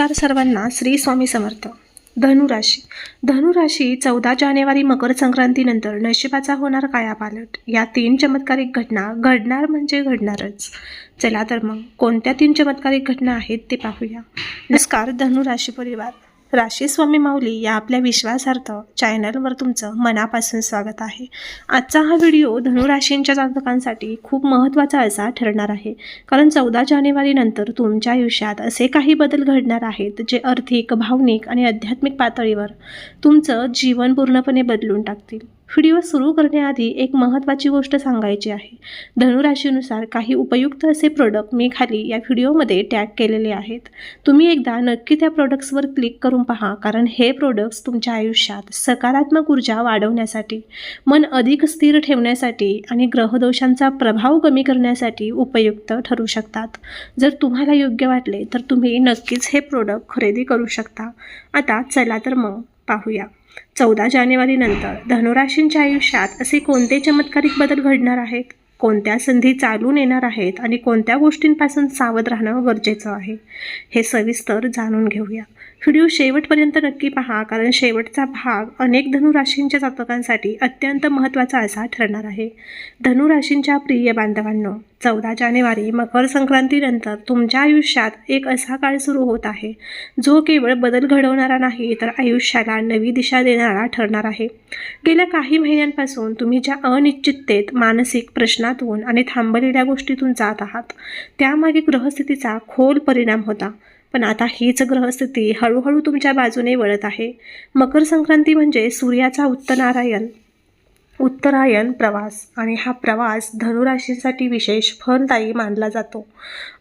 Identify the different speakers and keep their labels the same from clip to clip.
Speaker 1: नमस्कार सर्वांना श्री स्वामी समर्थ. धनुराशी. धनुराशी चौदा जानेवारी मकर संक्रांतीनंतर नशिबाचा होणार कायापालट या तीन चमत्कारिक घटना घडणार म्हणजे घडणारच. चला तर मग कोणत्या तीन चमत्कारिक घटना आहेत ते पाहूया. नमस्कार धनुराशी परिवार. राशी स्वामी माऊली या आपल्या विश्वासार्थ चॅनलवर तुमचं मनापासून स्वागत आहे. आजचा हा व्हिडिओ धनुराशींच्या जातकांसाठी खूप महत्त्वाचा असा ठरणार आहे. कारण चौदा जानेवारीनंतर तुमच्या आयुष्यात असे काही बदल घडणार आहेत जे आर्थिक भावनिक आणि आध्यात्मिक पातळीवर तुमचं जीवन पूर्णपणे बदलून टाकतील. व्हिडिओ सुरू करण्याआधी एक महत्त्वाची गोष्ट सांगायची आहे. धनुराशीनुसार काही उपयुक्त असे प्रोडक्ट मी खाली या व्हिडिओमध्ये टॅग केलेले आहेत. तुम्ही एकदा नक्की त्या प्रोडक्ट्सवर क्लिक करून पहा कारण हे प्रोडक्ट्स तुमच्या आयुष्यात सकारात्मक ऊर्जा वाढवण्यासाठी मन अधिक स्थिर ठेवण्यासाठी आणि ग्रहदोषांचा प्रभाव कमी करण्यासाठी उपयुक्त ठरू शकतात. जर तुम्हाला योग्य वाटले तर तुम्ही नक्कीच हे प्रोडक्ट खरेदी करू शकता. आता चला तर मग पाहूया. चौदा जानेवारीनंतर धनुराशींच्या आयुष्यात असे कोणते चमत्कारिक बदल घडणार आहेत? कोणत्या संधी चालून येणार आहेत? आणि कोणत्या गोष्टींपासून सावध राहणं गरजेचं आहे? हे सविस्तर जाणून घेऊया. व्हिडिओ शेवटपर्यंत नक्की पहा कारण शेवटचा भाग अनेक धनुराशींच्या जातकांसाठी अत्यंत महत्त्वाचा असा ठरणार आहे. धनुराशींच्या प्रिय बांधवांनो चौदा जानेवारी मकर संक्रांतीनंतर तुमच्या आयुष्यात एक असा काळ सुरू होत आहे जो केवळ बदल घडवणारा नाही तर आयुष्याला नवी दिशा देणारा ठरणार आहे. गेल्या काही महिन्यांपासून तुम्ही ज्या अनिश्चिततेत मानसिक प्रश्नातून आणि थांबलेल्या गोष्टीतून जात आहात त्यामागे ग्रहस्थितीचा खोल परिणाम होता. पण आता हीच ग्रहस्थिती हळूहळू तुमच्या बाजूने वळत आहे. मकर संक्रांती म्हणजे सूर्याचा उत्तरायण. उत्तरायण प्रवास आणि हा प्रवास धनुराशींसाठी विशेष फलदायी मानला जातो.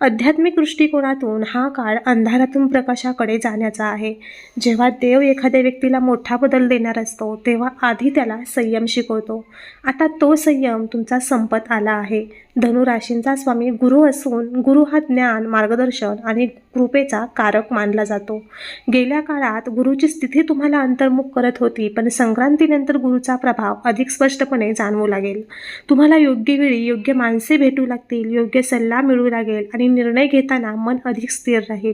Speaker 1: आध्यात्मिक दृष्टिकोनातून हा काळ अंधारातून प्रकाशाकडे जाण्याचा आहे. जेव्हा देव एखाद्या व्यक्तीला मोठा बदल देणार असतो तेव्हा आधी त्याला संयम शिकवतो. आता तो संयम तुमचा संपत आला आहे. धनुराशींचा स्वामी गुरु असून गुरु हा ज्ञान मार्गदर्शन आणि कृपेचा कारक मानला जातो. गेल्या काळात गुरुची स्थिती तुम्हाला अंतर्मुख करत होती पण संक्रांतीनंतर गुरुचा प्रभाव अधिक स्पष्टपणे जाणवू लागेल. तुम्हाला योग्य वेळी योग्य माणसे भेटू लागतील योग्य सल्ला मिळू लागेल आणि निर्णय घेताना मन अधिक स्थिर राहील.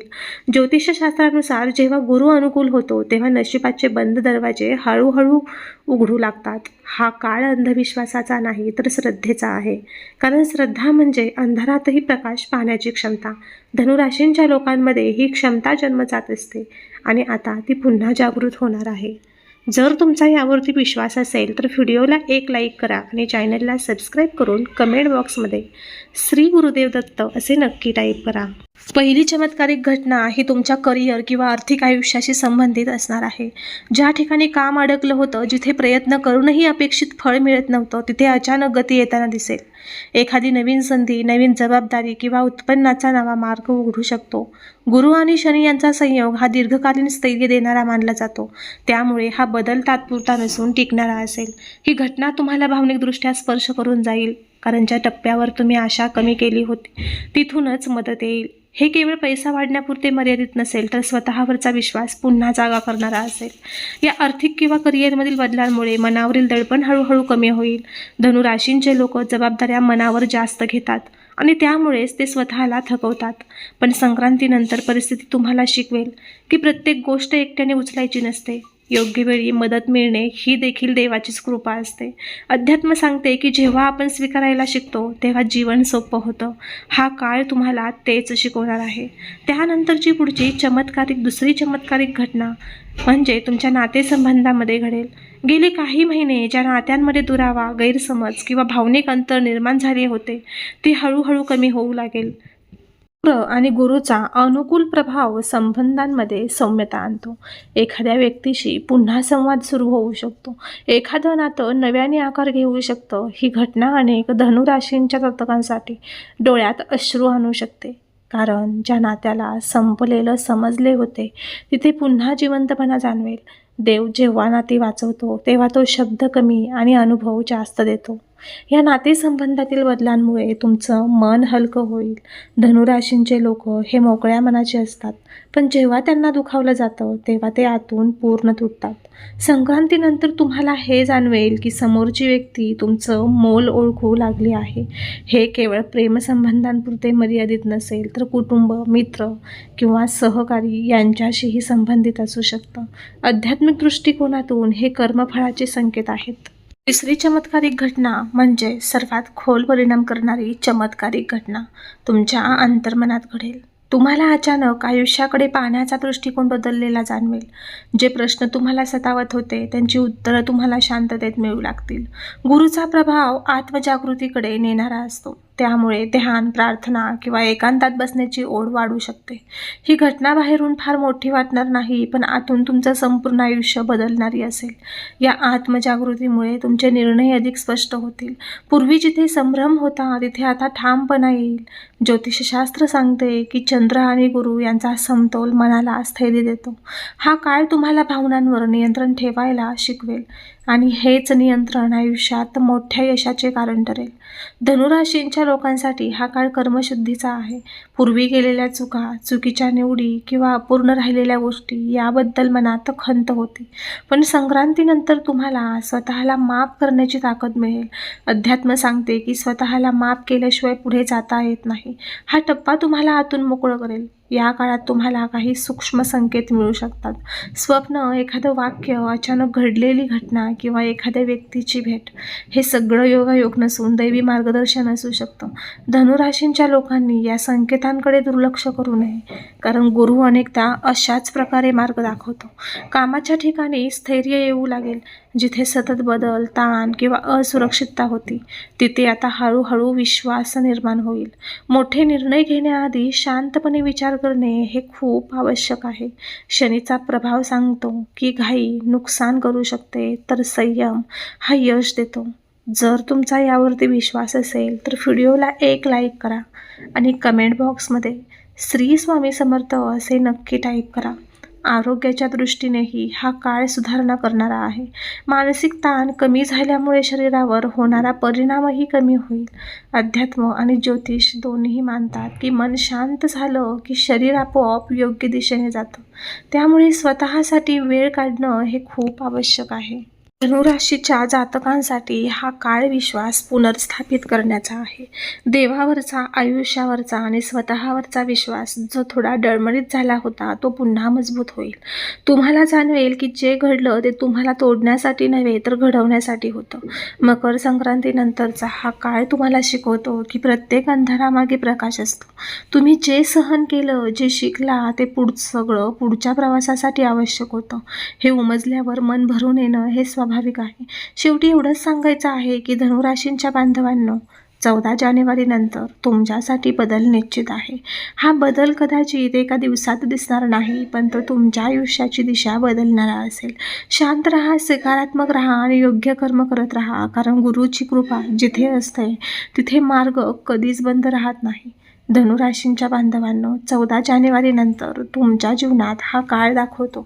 Speaker 1: ज्योतिषशास्त्रानुसार जेव्हा गुरु अनुकूल होतो तेव्हा नशिबाचे बंद दरवाजे हळूहळू उघडू लागतात. हा काळ अंधविश्वासाचा नाही तर श्रद्धेचा आहे. कारण श्रद्धा म्हणजे अंधारातही प्रकाश पाहण्याची क्षमता. धनुराशींच्या लोकांमध्ये ही क्षमता जन्मजात असते आणि आता ती पुन्हा जागृत होणार आहे. जर तुमचा यावरती विश्वास असेल तर व्हिडिओला एक लाईक करा आणि चॅनलला सबस्क्राईब करून कमेंट बॉक्समध्ये श्री गुरुदेव दत्त असे नक्की टाईप करा. पहिली चमत्कारिक घटना ही तुमच्या करिअर किंवा आर्थिक आयुष्याशी संबंधित असणार आहे. ज्या ठिकाणी काम अडकलं होतं जिथे प्रयत्न करूनही अपेक्षित फळ मिळत नव्हतं तिथे अचानक गती येताना दिसेल. एखादी नवीन संधी नवीन जबाबदारी किंवा उत्पन्नाचा नवा मार्ग उघडू शकतो. गुरु आणि शनी यांचा संयोग हा दीर्घकालीन स्थैर्य देणारा मानला जातो. त्यामुळे हा बदल तात्पुरता नसून टिकणारा असेल. ही घटना तुम्हाला भावनिकदृष्ट्या स्पर्श करून जाईल कारण ज्या टप्प्यावर तुम्ही आशा कमी केली होती तिथूनच मदत येईल. हे केवळ पैसा वाढण्यापुरते मर्यादित नसेल तर स्वतःवरचा विश्वास पुन्हा जागा करणारा असेल. या आर्थिक किंवा करिअरमधील बदलांमुळे मनावरील दडपण हळूहळू कमी होईल. धनुराशींचे लोक जबाबदाऱ्या मनावर जास्त घेतात आणि त्यामुळेच ते स्वतःला थकवतात. पण संक्रांतीनंतर परिस्थिती तुम्हाला शिकवेल की प्रत्येक गोष्ट एकट्याने उचलायची नसते. योग्य वेळी मदत मिळणे ही देखील देवाचीच कृपा असते. अध्यात्म सांगते की जेव्हा आपण स्वीकारायला शिकतो तेव्हा जीवन सोपं होतं. हा काळ तुम्हाला तेच शिकवणार आहे. त्यानंतरची पुढची चमत्कारिक दुसरी चमत्कारिक घटना म्हणजे तुमच्या नातेसंबंधामध्ये घडेल. गेले काही महिने ज्या नात्यांमध्ये दुरावा गैरसमज किंवा भावनिक अंतर निर्माण झाले होते ते हळूहळू कमी होऊ लागेल. आणि गुरुचा अनुकूल प्रभाव संबंधांमध्ये सौम्यता आणतो. एखाद्या व्यक्तीशी पुन्हा संवाद सुरू होऊ शकतो. एखादं नातं नव्याने आकार घेऊ शकतं. ही घटना अनेक धनुराशींच्या जातकांसाठी डोळ्यात अश्रू आणू शकते. कारण ज्या नात्याला संपलेलं समजले होते तिथे पुन्हा जिवंतपणा जाणवेल. देव जेव्हा नाती वाचवतो तेव्हा तो शब्द कमी आणि अनुभव जास्त देतो. या नातेसंबंधातील बदलांमुळे तुमचं मन हलकं होईल. धनुराशींचे लोक हे मोकळ्या मनाचे असतात पण जेव्हा त्यांना दुखावलं जातं तेव्हा ते आतून पूर्ण तुटतात. संक्रांतीनंतर तुम्हाला हे जाणवेल की समोरची व्यक्ती तुमचं मोल ओळखू लागली आहे. हे केवळ प्रेमसंबंधांपुरते मर्यादित नसेल तर कुटुंब मित्र किंवा सहकारी यांच्याशीही संबंधित असू शकतं. आध्यात्मिक दृष्टिकोनातून हे कर्मफळाचे संकेत आहेत. तिसरी चमत्कारिक घटना म्हणजे सर्वात खोल परिणाम करणारी चमत्कारिक घटना तुमच्या अंतर्मनात घडेल. तुम्हाला अचानक आयुष्याकडे पाहण्याचा दृष्टिकोन बदललेला जाणवेल. जे प्रश्न तुम्हाला सतावत होते त्यांची उत्तरं तुम्हाला शांततेत मिळू लागतील. गुरुचा प्रभाव आत्मजागृतीकडे नेणारा असतो. त्यामुळे ध्यान प्रार्थना किंवा एकांतात बसण्याची ओढ वाढू शकते. ही घटना बाहेरून फार मोठी वाटणार नाही पण आतून तुमचं संपूर्ण आयुष्य बदलणारी असेल. या आत्मजागृतीमुळे तुमचे निर्णय अधिक स्पष्ट होतील. पूर्वी जिथे संभ्रम होता तिथे आता ठामपणा येईल. ज्योतिषशास्त्र सांगते की चंद्र आणि गुरु यांचा समतोल मनाला स्थैर्य देतो. हा काळ तुम्हाला भावनांवर नियंत्रण ठेवायला शिकवेल आणि हेच नियंत्रण आयुष्यात मोठ्या यशाचे कारण ठरेल. धनुराशींच्या लोकांसाठी हा काळ कर्मशुद्धीचा आहे. पूर्वी केलेल्या चुका चुकीच्या निवडी किंवा अपूर्ण राहिलेल्या गोष्टी याबद्दल मनात खंत होती. पण संक्रांतीनंतर तुम्हाला स्वतःला माफ करण्याची ताकद मिळेल. अध्यात्म सांगते की स्वतःला माफ केल्याशिवाय पुढे जाता येत नाही. हा टप्पा तुम्हाला आतून मोकळं करेल. या काळात तुम्हाला काही सूक्ष्म संकेत मिळू शकतात. स्वप्न एखादं वाक्य अचानक घडलेली घटना किंवा एखाद्या व्यक्तीची भेट हे सगळं योगायोग नसून दैवी मार्गदर्शन असू शकतं. धनुराशींच्या लोकांनी या संकेतांकडे दुर्लक्ष करू नये कारण गुरु अनेकदा अशाच प्रकारे मार्ग दाखवतो. कामाच्या ठिकाणी स्थैर्य येऊ लागेल जिथे सतत बदल ताण किंवा असुरक्षितता होती तिथे आता हळूहळू विश्वास निर्माण होईल. मोठे निर्णय घेण्याआधी शांतपणे विचार करणे हे खूप आवश्यक आहे. शनीचा प्रभाव सांगतो की घाई नुकसान करू शकते तर संयम हा यश देतो. जर तुमचा यावरती विश्वास असेल तर व्हिडिओला एक लाईक करा आणि कमेंट बॉक्समध्ये श्री स्वामी समर्थ असे नक्की टाईप करा. आरोग्याच्या दृष्टीनेही हा काळ सुधारणा करणारा आहे. मानसिक ताण कमी झाल्यामुळे शरीरावर होणारा परिणामही कमी होईल. अध्यात्म आणि ज्योतिष दोन्ही मानतात की मन शांत झालं की शरीर आपोआप योग्य दिशेने जातं. त्यामुळे स्वतःसाठी वेळ काढणं हे खूप आवश्यक आहे. धनुराशीच्या जातकांसाठी हा काळ विश्वास पुनर्स्थापित करण्याचा आहे. देवावरचा आयुष्यावरचा आणि स्वतःवरचा विश्वास जो थोडा डळमळीत झाला होता तो पुन्हा मजबूत होईल. तुम्हाला जाणवेल की जे घडलं ते तुम्हाला तोडण्यासाठी नव्हे तर घडवण्यासाठी होतं. मकर संक्रांतीनंतरचा हा काळ तुम्हाला शिकवतो की प्रत्येक अंधारामागे प्रकाश असतो. तुम्ही जे सहन केलं जे शिकला ते पुढ सगळं पुढच्या प्रवासासाठी आवश्यक होतं. हे उमजल्यावर मन भरून येणं हे स्वाभाविक आहे. शेवटी एवढंच सांगायचं आहे की धनुराशींच्या बांधवांनो चौदा जानेवारीनंतर तुमच्यासाठी बदल निश्चित आहे. हा बदल कदाचित एका दिवसात दिसणार नाही पण तो तुमच्या आयुष्याची दिशा बदलणारा असेल. शांत राहा सकारात्मक राहा आणि योग्य कर्म करत राहा कारण गुरुची कृपा जिथे असते तिथे मार्ग कधीच बंद राहत नाही. धनुराशींच्या बांधवांनो चौदा जानेवारीनंतर तुमच्या जीवनात हा काळ दाखवतो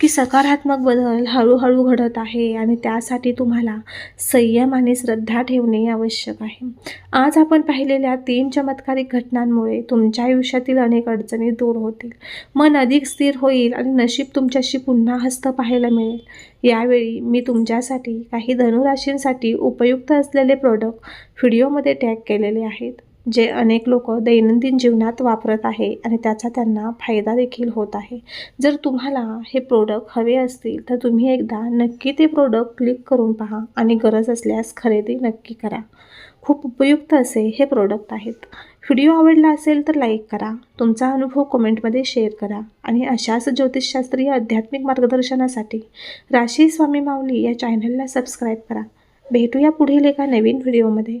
Speaker 1: की सकारात्मक बदल हळूहळू घडत आहे आणि त्यासाठी तुम्हाला संयम आणि श्रद्धा ठेवणे आवश्यक आहे. आज आपण पाहिलेल्या तीन चमत्कारिक घटनांमुळे तुमच्या आयुष्यातील अनेक अडचणी दूर होतील. मन अधिक स्थिर होईल आणि नशीब तुमच्याशी पुन्हा हस्त पाहायला मिळेल. यावेळी मी तुमच्यासाठी काही धनुराशींसाठी उपयुक्त असलेले प्रोडक्ट व्हिडिओमध्ये टॅग केलेले आहेत. जे अनेक लोक दैनंदिन जीवनात वापरत आहे आणि त्याचा त्यांना फायदा देखील होत आहे. जर तुम्हाला हे प्रोडक्ट हवे असतील तर तुम्ही एकदा नक्की ते प्रोडक्ट क्लिक करून पहा आणि गरज असल्यास खरेदी नक्की करा. खूप उपयुक्त असे हे प्रोडक्ट आहेत. व्हिडिओ आवडला असेल तर लाईक करा. तुमचा अनुभव कमेंटमध्ये शेअर करा आणि अशाच ज्योतिषशास्त्रीय आध्यात्मिक मार्गदर्शनासाठी राशी स्वामी माऊली या चॅनलला सबस्क्राईब करा. भेटूया पुढील एका नवीन व्हिडिओमध्ये